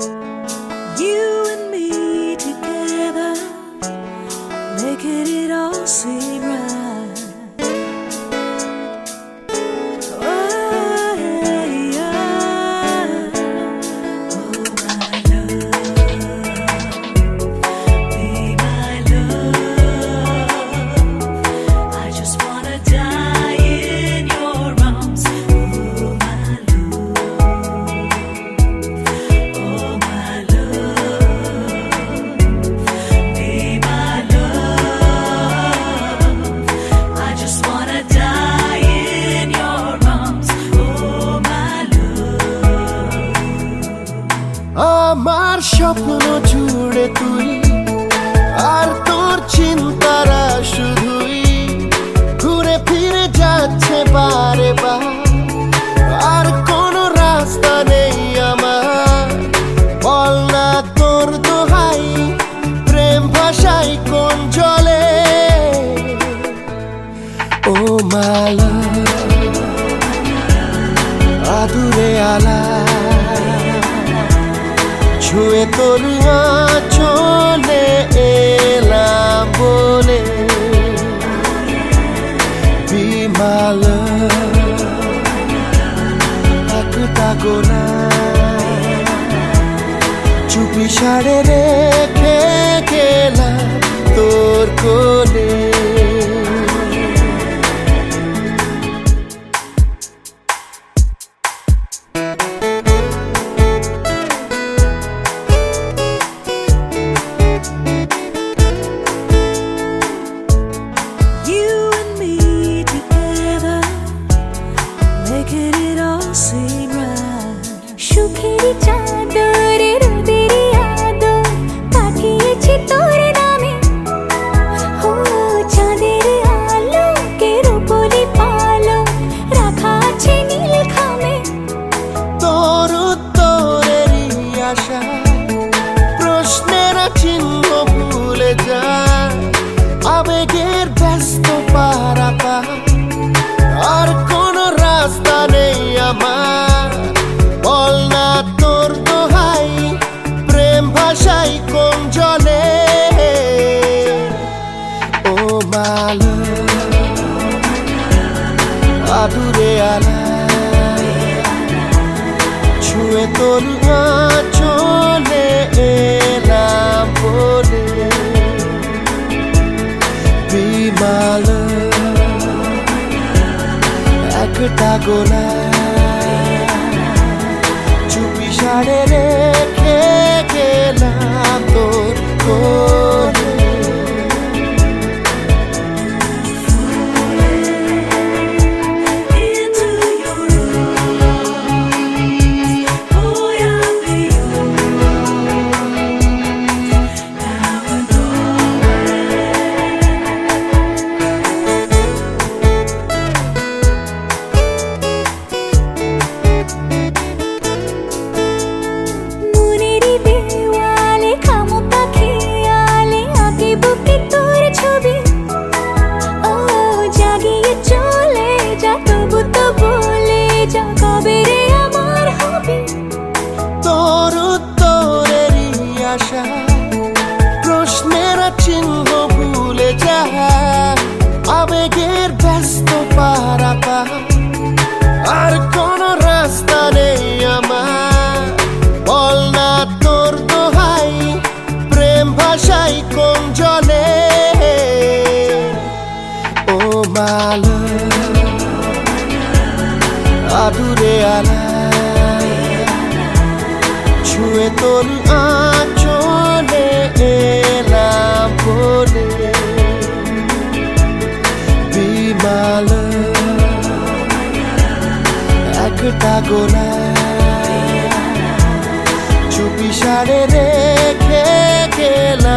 You স্বপ্ন জুড়ে তুই। আর তোর চিন্তারা শুধুই ঘুরে ফিরে যাচ্ছে বারে বার। আর কোনো রাস্তা নেই আমার। বল না তোর দোহাই, প্রেম ভাষাই কোন জলে? ও মালা, আদুরে আলা। ছুঁয়ে তোর চলে এলাম বলে। বিমাল তাকো না চুপি সারে রেখে গেলাম। ভাষাই কোন জলে? ও মাল আদুরে আলা ছুঁয়ে তোর চলে বলে। বিমাল একটা গোলা চুপি সারে রেখে oh my love আদুরে আলায় ছুঁয়ে তোর আচলে এলাম বলে। বিমাল একটা গোলায়, চুপি সারে রেখে গেল